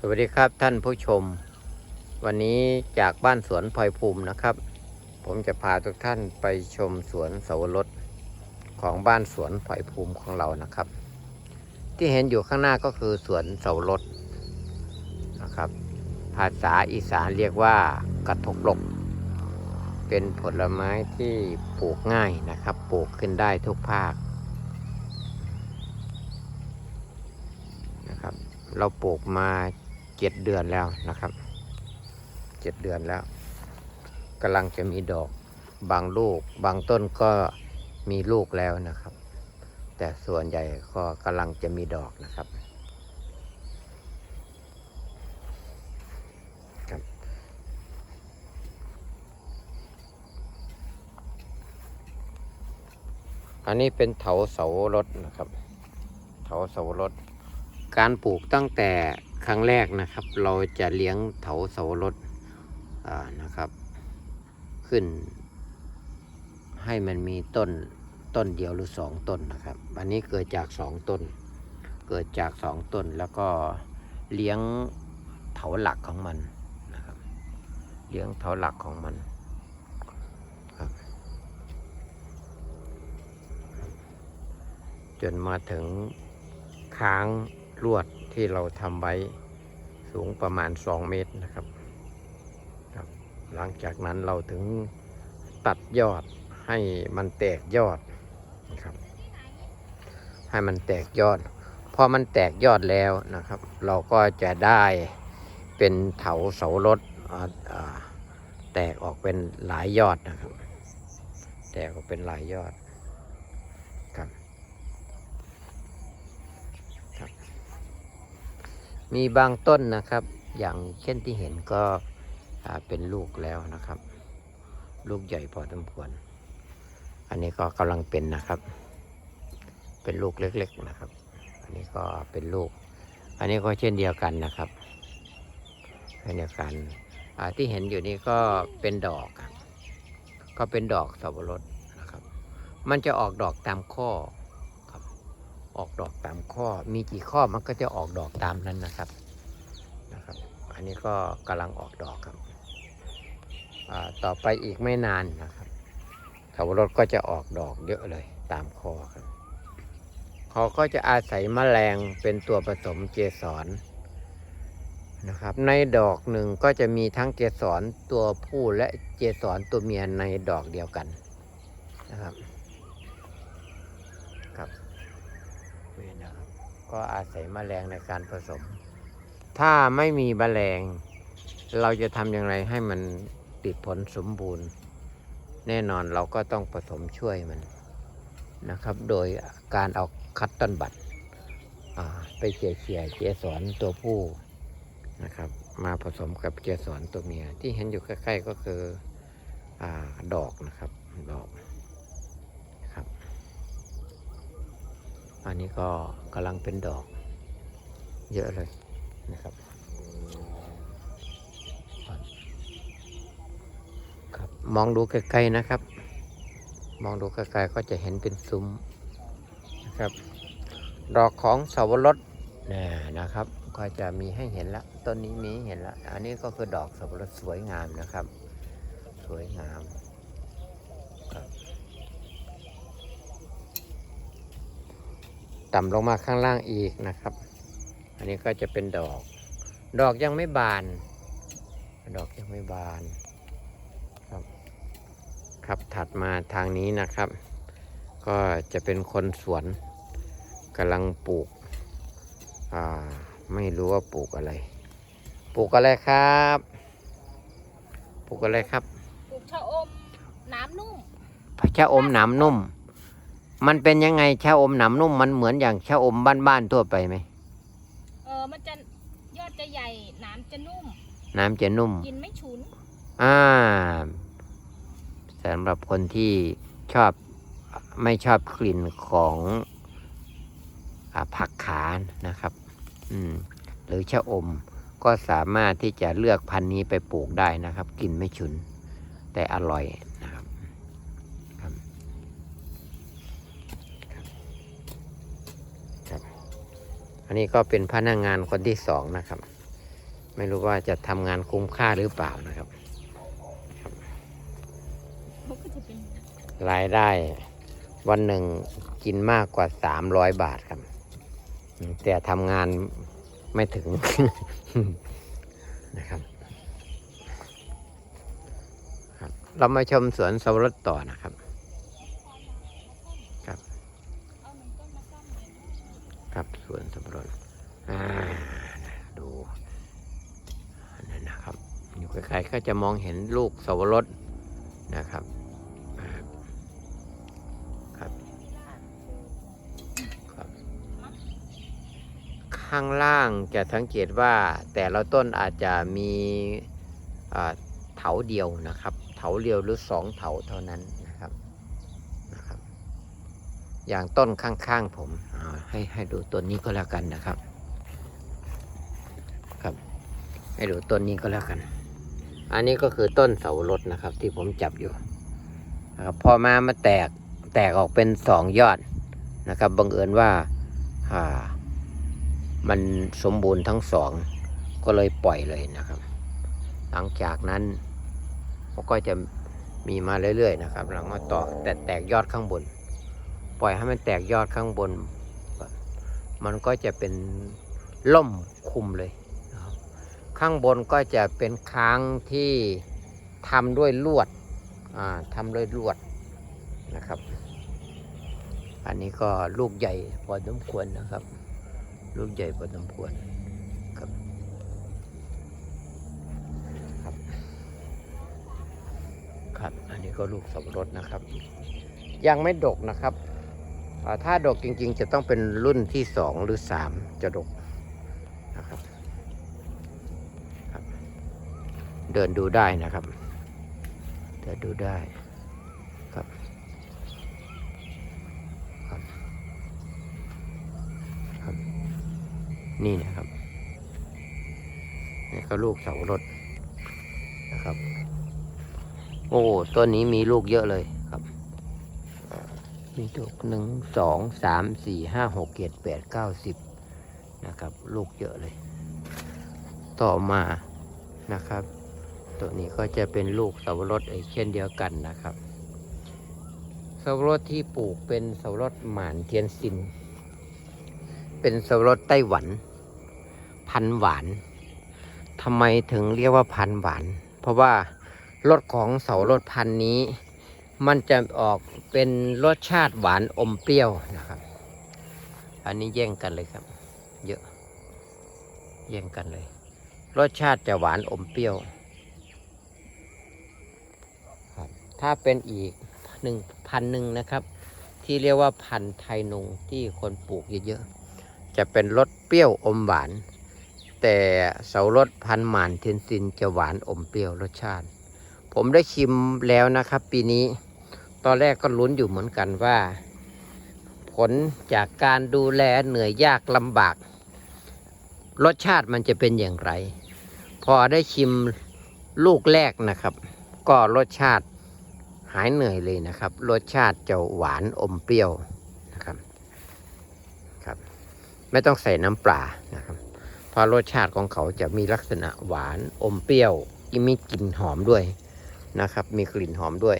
สวัสดีครับท่านผู้ชม วันนี้จากบ้านสวนพลอยภูมินะครับ ผมจะพาทุกท่านไปชมสวนเสาวรสของบ้านสวนพลอยภูมิของเรานะครับ ที่เห็นอยู่ข้างหน้าก็คือสวนเสาวรสนะครับ ภาษาอีสานเรียกว่ากระทกลก เป็นผลไม้ที่ปลูกง่ายนะครับ ปลูกขึ้นได้ทุกภาคนะครับ เราปลูกมา เจ็ดเดือนแล้วนะครับเจ็ดเดือนแล้วกำลังจะมีดอกบางลูก บางต้นก็มีลูกแล้วนะครับ แต่ส่วนใหญ่ก็กำลังจะมีดอกนะครับครับ อันนี้เป็นเถาเสารถนะครับ เถาเสารถ การปลูกตั้งแต่ ครั้งแรกนะครับ เราจะเลี้ยงเถาเสารถอ่านะครับ ขึ้น ให้มันมีต้นต้นเดียวหรือสองต้นนะครับ อันนี้เกิดจากสองต้น เกิดจากสองต้นแล้วก็เลี้ยงเถาหลักของมันนะครับ เลี้ยงเถาหลักของมันครับจนมาถึงค้างลวด ที่เราทำไว้สูงประมาณ 2 เมตรนะครับครับ หลังจากนั้นเราถึงตัดยอดให้มันแตกยอดนะครับ ให้มันแตกยอด พอมันแตกยอดแล้วนะครับ เราก็จะได้เป็นเถาเสารถแตกออกเป็นหลายยอดนะครับ แตกออกเป็นหลายยอดครับ มีบางต้นนะครับ อย่างเช่นที่เห็นก็เป็นลูกแล้วนะครับ ลูกใหญ่พอสมควร อันนี้ก็กำลังเป็นนะครับ เป็นลูกเล็กๆนะครับ อันนี้ก็เป็นลูก อันนี้ก็เช่นเดียวกันนะครับเช่นเดียวกันที่เห็นอยู่นี่ก็เป็นดอก ก็เป็นดอกสับปะรดนะครับ มันจะออกดอกตามข้อ ออกดอกตามข้อ มีกี่ข้อมันก็จะออกดอกตามนั้นนะครับนะครับ อันนี้ก็กำลังออกดอกครับต่อไปอีกไม่นานนะครับสับรดก็จะออกดอกเยอะเลยตามข้อครับเขาก็จะอาศัยแมลงเป็นตัวผสมเกสรนะครับ ในดอกหนึ่งก็จะมีทั้งเกสรตัวผู้และเกสรตัวเมียในดอกเดียวกันี่นะครับ ก็อาศัยแมลงในการผสม ถ้าไม่มีแมลง เราจะทำอย่างไรให้มันติดผลสมบูรณ์ แน่นอนเราก็ต้องผสมช่วยมันนะครับ โดยการเอาคัตตันบัตอ่าไปเกี่ยเกี่ยเกสรตัวผู้นะครับ มาผสมกับเกสรตัวเมีย ที่เห็นอยู่ใกล้ๆก็คืออดอกนะครับดอกครับ อันนี้ก็กำลังเป็นดอก เยอะเลยนะครับ ครับมองดูไกลๆนะครับ มองดูไกลๆก็จะเห็นเป็นซุ้มนะครับ ดอกของสาวรสเนี่ยนะครับ ก็จะมีให้เห็นละต้นนี้นี้เห็นละ อันนี้ก็คือดอกสาวรสสวยงามนะครับ สวยงามครับ ต่ำลงมาข้างล่างอีกนะครับ อันนี้ก็จะเป็นดอก ดอกยังไม่บาน ดอกยังไม่บานครับ ครับถัดมาทางนี้นะครับ ก็จะเป็นคนสวนกำลังปลูกอ่าไม่รู้ว่าปลูกอะไร ปลูกอะไรครับ ปลูกอะไรครับ ปลูกชะอมน้ำนุ่มชะอมหนามนุ่ม มันเป็นยังไงชะอมหนามนุ่มมันเหมือนอย่างชะอมบ้านๆทั่วไปไหมเออมันจะยอดจะใหญ่น้ำจะนุ่มน้ำจะนุ่ม กินไม่ฉุน อ่าสำหรับคนที่ชอบไม่ชอบกลิ่นของอาผักขานะครับ อืม หรือชะอมก็สามารถที่จะเลือกพันธุ์นี้ไปปลูกได้นะครับ กลิ่นไม่ฉุน แต่อร่อยนะครับครับครับครับ อันนี้ก็เป็นพนักงานคนที่สองนะครับ ไม่รู้ว่าจะทำงานคุ้มค่าหรือเปล่านะครับรายได้วันหนึ่งกินมากกว่าสามร้อยบาทครับ แต่ทำงานไม่ถึงนะครับเรามาชมสวนสับปะรดต่อนะครับ เอาหนึ่งต้นมาซ่อมเลย ครับ สวนสับปะรดอ่าดูนนั้นนะครับ อยู่ไกลๆก็จะมองเห็นลูกสับปะรดนะครับครับครับ ข้างล่างจะสังเกตว่าแต่ละต้นอาจจะมีเถาเดียวนะครับ เถาเดียวหรือสองเถาเท่านั้นนะครับนะครับ อย่างต้นข้างๆผมอ่าให้ให้ดูต้นนี้ก็แล้วกันนะครับ ครับ ให้ดูต้นนี้ก็แล้วกัน อันนี้ก็คือต้นเสารสนะครับ ที่ผมจับอยู่นะครับพอมามาแตกแตกออกเป็นสองยอดนะครับบังเอิญว่าอ่ามันสมบูรณ์ทั้งสองก็เลยปล่อยเลยนะครับ หลังจากนั้นมันก็จะมีมาเรื่อยๆนะครับหลังมาต่อแต่แตกยอดข้างบน ปล่อยให้มันแตกยอดข้างบน มันก็จะเป็นล่มคุมเลยนะครับข้างบนก็จะเป็นค้างที่ทำด้วยลวดอ่าทำด้วยลวดนะครับ อันนี้ก็ลูกใหญ่พอสมควรนะครับ ลูกใหญ่พอสมควรครับครับ ครับ อันนี้ก็ลูกสับปะรดนะครับ ยังไม่ดกนะครับ ถ้าดกจริงๆ จะต้องเป็นรุ่นที่สองหรือสามจะดกนะครับเดินดูได้นะครับ เดินดูได้ครับครับครับนี่นะครับนี่ก็ลูกเสารถนะครับ โอ้ต้นนี้มีลูกเยอะเลย มีลูกหนึ่งสองสามสี่ห้าหกเจ็ดแปดเก้าสิบนะครับ ลูกเยอะเลย ต่อมานะครับ ตัวนี้ก็จะเป็นลูกเสาวรสอีกเช่นเดียวกันนะครับเสาวรสที่ปลูกเป็นเสาวรสหมานเทียนซิน เป็นเสาวรสไต้หวัน พันหวานทำไมถึงเรียกว่าพันหวาน เพราะว่ารสของเสาวรสพันนี้ มันจะออกเป็นรสชาติหวานอมเปรี้ยวนะครับ อันนี้แย่งกันเลยครับ เยอะ แย่งกันเลย รสชาติจะหวานอมเปรี้ยว ถ้าเป็นอีกหนึ่งพันหนึ่งนะครับ ที่เรียกว่าพันไทยนุงที่คนปลูกเยอะๆ จะเป็นรสเปรี้ยวอมหวาน แต่เสารสพันหมานเทยนซินจะหวานอมเปรี้ยวรสชาติ ผมได้ชิมแล้วนะครับ ปีนี้ ตอนแรกก็ลุ้นอยู่เหมือนกันว่า ผลจากการดูแลเหนื่อยยากลำบาก รสชาติมันจะเป็นอย่างไร พอได้ชิมลูกแรกนะครับ ก็รสชาติหายเหนื่อยเลยนะครับ รสชาติจะหวานอมเปรี้ยวนะครับครับ ไม่ต้องใส่น้ำปลานะครับ เพราะรสชาติของเขาจะมีลักษณะหวานอมเปรี้ยวมีกลิ่นหอมด้วยนะครับ มีกลิ่นหอมด้วย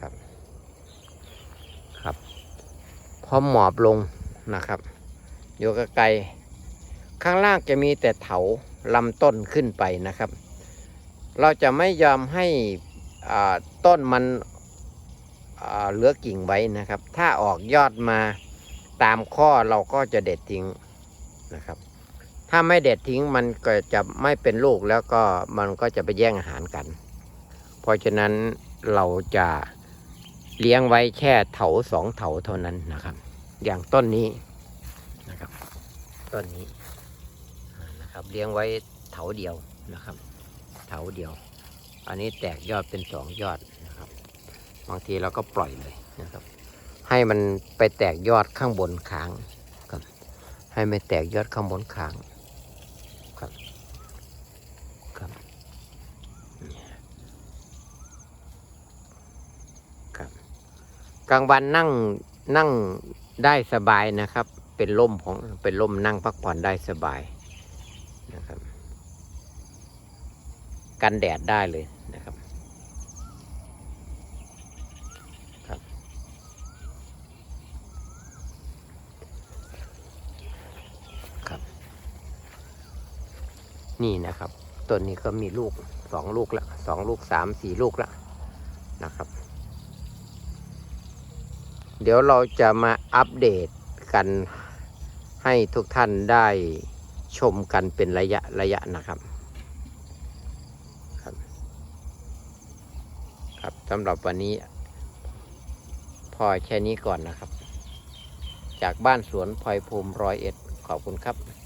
ครับ ครับ พอหมอบลงนะครับอยู่ไกลๆข้างล่างจะมีแต่เถาลำต้นขึ้นไปนะครับ เราจะไม่ยอมให้อ่าต้นมันเหลือกิ่งไว้นะครับ ถ้าออกยอดมาตามข้อเราก็จะเด็ดทิ้งนะครับ ถ้าไม่เด็ดทิ้งมันก็จะไม่เป็นลูกแล้วก็มันก็จะไปแย่งอาหารกัน เพราะฉะนั้นเราจะ เลี้ยงไว้แค่เถาสองเถาเท่านั้นนะครับ อย่างต้นนี้นะครับ ต้นนี้นะครับ เลี้ยงไว้เถาเดียวนะครับ เถาเดียว อันนี้แตกยอดเป็นสองยอดนะครับ บางทีเราก็ปล่อยเลยนะครับ ให้มันไปแตกยอดข้างบนค้างครับให้ไม่แตกยอดข้างบนค้างครับครับครับ กลางวันนั่งนั่งได้สบายนะครับ เป็นร่มของเป็นร่มนั่งพักผ่อนได้สบายนะครับ กันแดดได้เลยนะครับครับ ครับ นี่นะครับต้นนี้ก็มีลูกสองลูกละสองลูกสามสี่ลูกละนะครับ ดี๋ยวเราจะมาอัปเดตกันให้ทุกท่านได้ชมกันเป็นระยะระยะนะครับครับครับสำหรับวันนี้ พอแค่นี้ก่อนนะครับ จากบ้านสวนพลอยภูมิร้อยเอ็ดขอบคุณครับ